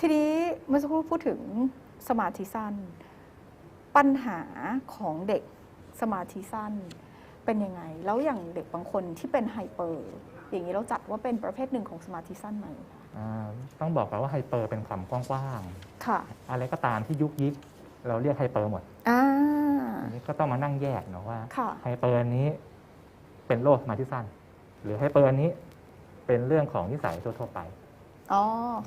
ทีนี้เมื่อสักครู่พูดถึงสมาธิสั้น ปัญหาของเด็กสมาธิสั้นเป็นยังไง แล้วอย่างเด็กบางคนที่เป็นไฮเปอร์อย่างนี้เราจัดว่าเป็นประเภทหนึ่งของสมาธิสั้นไหมอ่าต้องบอกก่อนว่าไฮเปอร์เป็นคำกว้างค่ะๆอะไรก็ตามที่ยุกยิกเราเรียกไฮเปอร์หมดอ่าอันนี้ก็ต้องมานั่งแยกเนาะว่าค่ะไฮเปอร์นี้เป็นโรคสมาธิสั้น หรือไฮเปอร์นี้เป็นเรื่องของนิสัยทั่วๆไป อ๋อ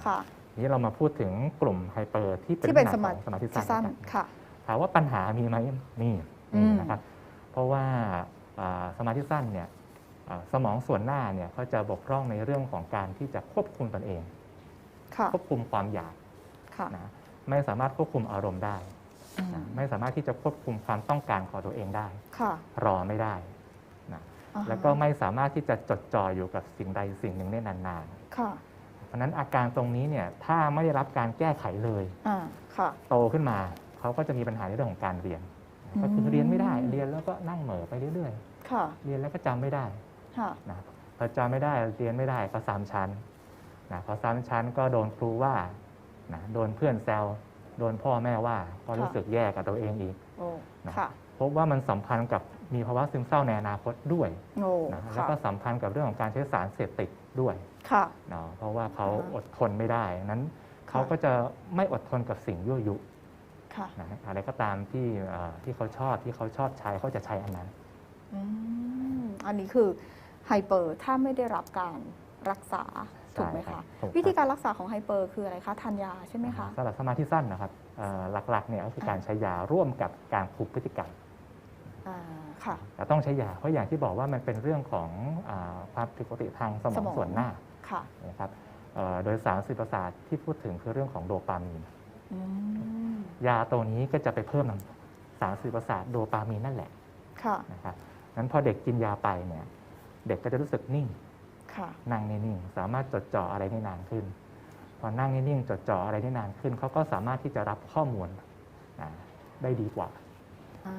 ค่ะ นี้เรามาพูดถึงกลุ่มไฮเปอร์ที่เป็นที่เป็นลักษณะสของมาสมาธิธิสั้นสั้นนะครับค่ะถามว่าปัญหามีไหมมีอืมีมนะครับ เพราะว่าอ่าสมาธิสั้นเนี่ยอ่าสมองส่วนหน้าเนี่ยเขาจะบกพร่องในเรื่องของการที่จะควบคุมตนเองค่ะควบคุมความอยากค่ะนะไม่สามารถควบคุมอารมณ์ได้อืนะมไม่สามารถที่จะควบคุมความต้องการของตัวเองได้ค่ะรอไม่ได้นะอ่าฮะแล้วก็ไม่สามารถที่จะจดจ่ออยู่กับสิ่งใดสิ่งหนึ่งได้นานค่ะๆเพ ราะฉะนั้นอาการตรงนี้เนี่ยถ้าไม่ได้รับการแก้ไขเลยอ่าค่ะ โตขึ้นมาเขาก็จะมีปัญหาในเรื่องของการเรียนอืมก็คือเรียนไม่ได้เรียนแล้วก็นั่งเหม่อไปเรื่อยค่ะ ๆ เรียนแล้วก็จำไม่ได้ค่ะ นะพอจำไม่ได้เรียนไม่ได้ก็ซ้ำชั้นนะพอซ้ำชั้นก็โดนครูว่านะโดนเพื่อนแซวโดนพ่อแม่ว่าก็รู้ค่ะสึกแย่กับตัวเองอีก โอ้ นะ ค่ะพ บว่ามันสัมพันธ์กับมีภาวะซึมเศร้าในอนาคตด้วยโอ้นะแล้วค่ะก็สัมพันธ์กับเรื่องของการใช้สารเสพติดด้วยค่ะ เนาะเพราะว่าเขาอ่าอดทนไม่ได้นั้นเขาก็จะไม่อดทนกับสิ่งยั่วยุค่ะนะอะไรก็ตามที่เอ่อที่เขาชอบที่เขาชอบใช้เขาจะใช้อันนั้น อืมอันนี้คือไฮเปอร์ถ้าไม่ได้รับการรักษาใช่ถูกไหมครัคะ บถูกครับ วิธีการรักษาของไฮเปอร์คืออะไรคะทานยาใช่ไหมคะ สำหรับสมาธิสั้นนะครับเอ่อหลักๆเนี่ยก็คือการใช้ยาร่วมกับการคุมพฤติกรรมอ่า ค่ะแต่ต้องใช้ยาเพราะอย่างที่บอกว่ามันเป็นเรื่องของอาความผิดปกติทางสมสองมองส่วนหน้าค่ะนะครับเอ่อโดยสารสื่อประสาทที่พูดถึงคือเรื่องของโดปามีนอืมยาตัวนี้ก็จะไปเพิ่มสารสื่อประสาทโดปามีนนั่นแหละค่ะนะครับนั้นพอเด็กกินยาไปเนี่ยเด็กก็จะรู้สึกนิ่งค่ะนั่งนิ่งๆสามารถจดจ่ออะไรได้นานขึ้น พอนั่งนิ่งๆจดจ่ออะไรได้นานขึ้นเขาก็สามารถที่จะรับข้อมูลอ่าได้ดีกว่าอ่า